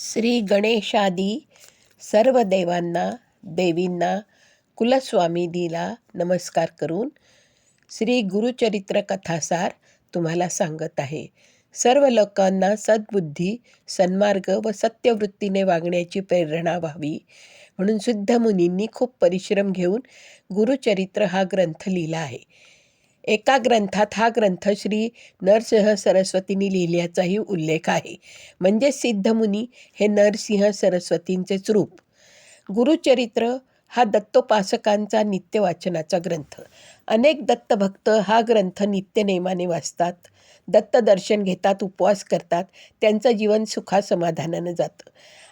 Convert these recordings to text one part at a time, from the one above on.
श्री गणेशादी सर्व देवांना देवींना कुलस्वामिनीला नमस्कार करून श्री गुरुचरित्र कथासार तुम्हाला सांगत आहे. सर्व लोकांना सद्बुद्धी सन्मार्ग व सत्यवृत्तीने वागण्याची प्रेरणा व्हावी. म्हणून सिद्ध मुनींनी खूप परिश्रम घेऊन गुरुचरित्र हा ग्रंथ लिहिला आहे. एका ग्रंथात हा ग्रंथ श्री नरसिंह सरस्वतींनी लिहिल्याचाही उल्लेख आहे. म्हणजे सिद्धमुनी हे नरसिंह सरस्वतींचेच रूप गुरुचरित्र हा दत्तोपासकांचा नित्य वाचनाचा ग्रंथ. अनेक दत्तभक्त हा ग्रंथ नित्यनेमाने वाचतात. दत्त दर्शन घेतात उपवास करतात. त्यांचं जीवन सुखासमाधानानं जातं.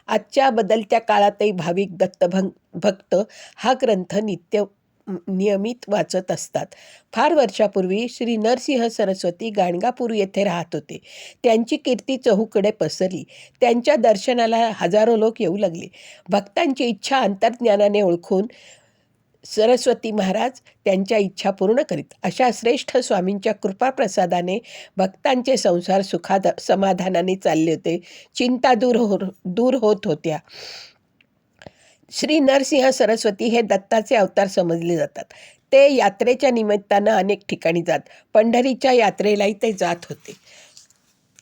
आजच्या बदलत्या काळातही भाविक दत्तभं भक्त हा ग्रंथ नित्य नियमित वाचत असतात. फार वर्षापूर्वी श्री नरसिंह सरस्वती गाणगापूर येथे राहत होते. त्यांची कीर्ती चहूकडे पसरली. त्यांच्या दर्शनाला हजारो लोक येऊ लागले. भक्तांची इच्छा अंतर्ज्ञानाने ओळखून सरस्वती महाराज त्यांच्या इच्छा पूर्ण करीत. अशा श्रेष्ठ स्वामींच्या कृपाप्रसादाने भक्तांचे संसार सुखाद समाधानाने चालले होते. चिंता दूर हो दूर होत होत्या. श्री नरसिंह सरस्वती हे दत्ताचे अवतार समजले जातात. ते यात्रेच्या निमित्तानं अनेक ठिकाणी जात पंढरीच्या यात्रेलाही ते जात होते.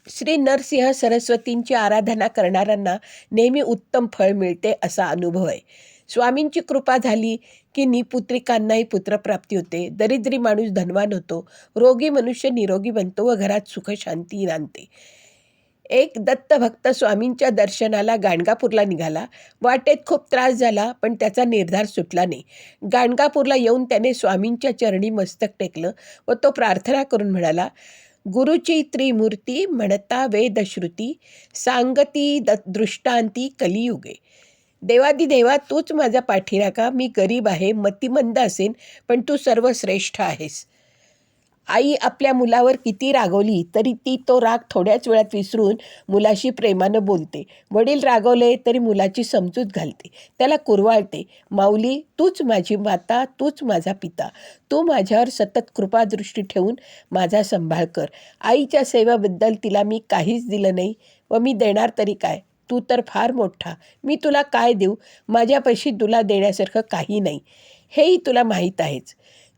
श्री नरसिंह सरस्वतींची आराधना करणाऱ्यांना नेहमी उत्तम फळ मिळते असा अनुभव आहे. स्वामींची कृपा झाली की निपुत्रिकांनाही पुत्रप्राप्ती होते. दरिद्री माणूस धनवान होतो. रोगी मनुष्य निरोगी बनतो व घरात सुखशांती नांदते एक दत्तभक्त स्वामींच्या दर्शनाला गाणगापूरला निघाला. वाटेत खूप त्रास झाला पण त्याचा निर्धार सुटला नाही. गाणगापूरला येऊन त्याने स्वामींच्या चरणी मस्तक टेकलं व तो प्रार्थना करून म्हणाला गुरुची त्रिमूर्ती म्हणता वेदश्रुती सांगती द दृष्टांती कलियुगे. देवादी देवा तूच माझा पाठीराखा मी गरीब आहे मतिमंद असेन पण तू सर्वश्रेष्ठ आहेस. आई आपल्या मुलावर किती रागवली तरी ती तो राग थोड्याच वेळात विसरून मुलाशी प्रेमानं बोलते. वडील रागवले तरी मुलाची समजूत घालते. त्याला कुरवाळते माऊली तूच माझी माता तूच माझा पिता. तू माझ्यावर सतत कृपादृष्टी ठेवून माझा सांभाळ कर. आईच्या सेवेबद्दल तिला मी काहीच दिलं नाही व मी देणार तरी काय? तू तर फार मोठा. मी तुला काय देऊ? माझ्यापाशी तुला देण्यासारखं काही नाही. हेही तुला माहीत आहेच.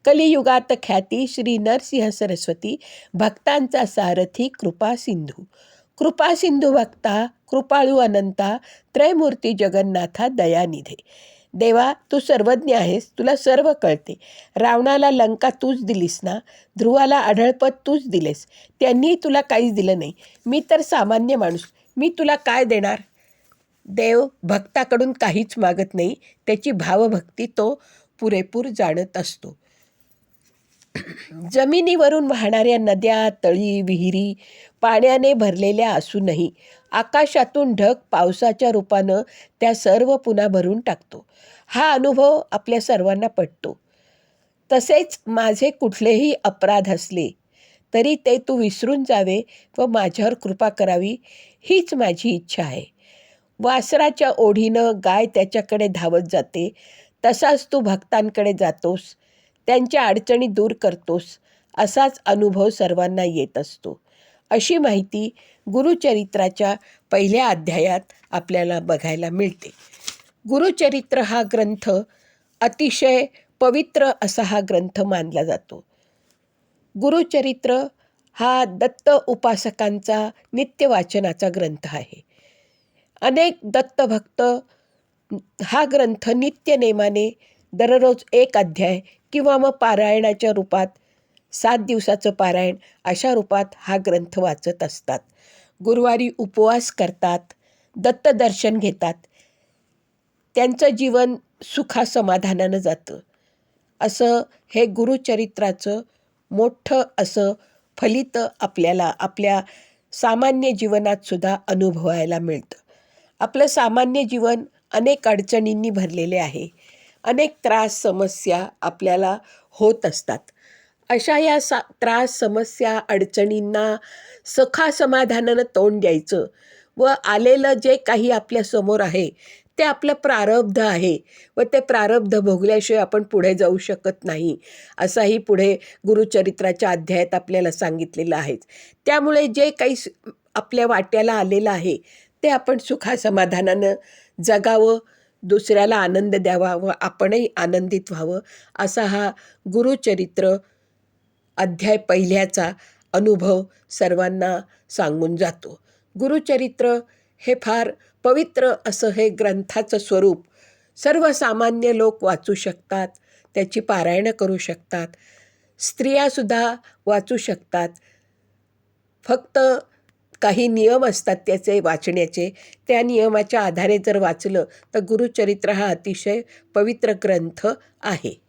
कलियुगात ख्याती श्री नरसिंह सरस्वती भक्तांचा सारथी कृपा सिंधू. कृपा सिंधू भक्ता कृपाळू अनंता त्रयमूर्ती जगन्नाथा दयानिधे. देवा तू सर्वज्ञ आहेस तुला सर्व कळते. रावणाला लंका तूच दिलीस ना? ध्रुवाला आढळपत तूच दिलेस. त्यांनी तुला काहीच दिलं नाही. मी तर सामान्य माणूस. मी तुला काय देणार? देव भक्ताकडून काहीच मागत नाही. त्याची भावभक्ती तो पुरेपूर जाणत असतो. जमिनीवरून वाहणाऱ्या नद्या तळी विहिरी पाण्याने भरलेल्या असूनही आकाशातून ढग पावसाच्या रूपानं त्या सर्व पुन्हा भरून टाकतो. हा अनुभव आपल्या सर्वांना पटतो. तसेच माझे कुठलेही अपराध असले तरी ते तू विसरून जावे व माझ्यावर कृपा करावी हीच माझी इच्छा आहे. वासराच्या ओढीनं गाय त्याच्याकडे धावत जाते तसाच तू भक्तांकडे जातोस. त्यांच्या अडचणी दूर करतोस असाच अनुभव सर्वांना येत असतो. अशी माहिती गुरुचरित्राच्या पहिल्या अध्यायात आपल्याला बघायला मिळते. गुरुचरित्र हा ग्रंथ अतिशय पवित्र असा हा ग्रंथ मानला जातो. गुरुचरित्र हा दत्त उपासकांचा नित्य वाचनाचा ग्रंथ आहे. अनेक दत्तभक्त हा ग्रंथ नित्य नेमाने दररोज एक अध्याय किंवा मग पारायणाच्या रूपात सात दिवसाचं पारायण अशा रूपात हा ग्रंथ वाचत असतात. गुरुवारी उपवास करतात दत्तदर्शन घेतात. त्यांचं जीवन सुखासमाधानानं जातं. असं हे गुरुचरित्राचं मोठं असं फलित आपल्याला आपल्या सामान्य जीवनात सुद्धा अनुभवायला मिळतं. आपलं सामान्य जीवन अनेक अडचणींनी भरलेले आहे. अनेक त्रास समस्या आपल्याला होत असतात. अशा या सा त्रास समस्या अडचणींना सखा समाधानानं तोंड द्यायचं व आलेलं जे काही आपल्यासमोर आहे ते आपलं प्रारब्ध आहे व ते प्रारब्ध भोगल्याशिवाय आपण पुढे जाऊ शकत नाही असाही पुढे गुरुचरित्राच्या अध्यायात आपल्याला सांगितलेलं आहेच त्यामुळे जे काही स- आपल्या वाट्याला आलेलं आहे ते आपण सुखासमाधानानं जगावं दुसऱ्याला आनंद द्यावा व आपणही आनंदित व्हावं असा हा गुरुचरित्र अध्याय पहिल्याचा अनुभव सर्वांना सांगून जातो. गुरुचरित्र हे फार पवित्र असं हे ग्रंथाचं स्वरूप. सर्वसामान्य लोक वाचू शकतात त्याची पारायणं करू शकतात स्त्रियासुद्धा वाचू शकतात. फक्त काही नियम असतात त्याचे वाचण्याचे. त्या नियमाच्या आधारे जर वाचलं तर गुरुचरित्र हा अतिशय पवित्र ग्रंथ आहे.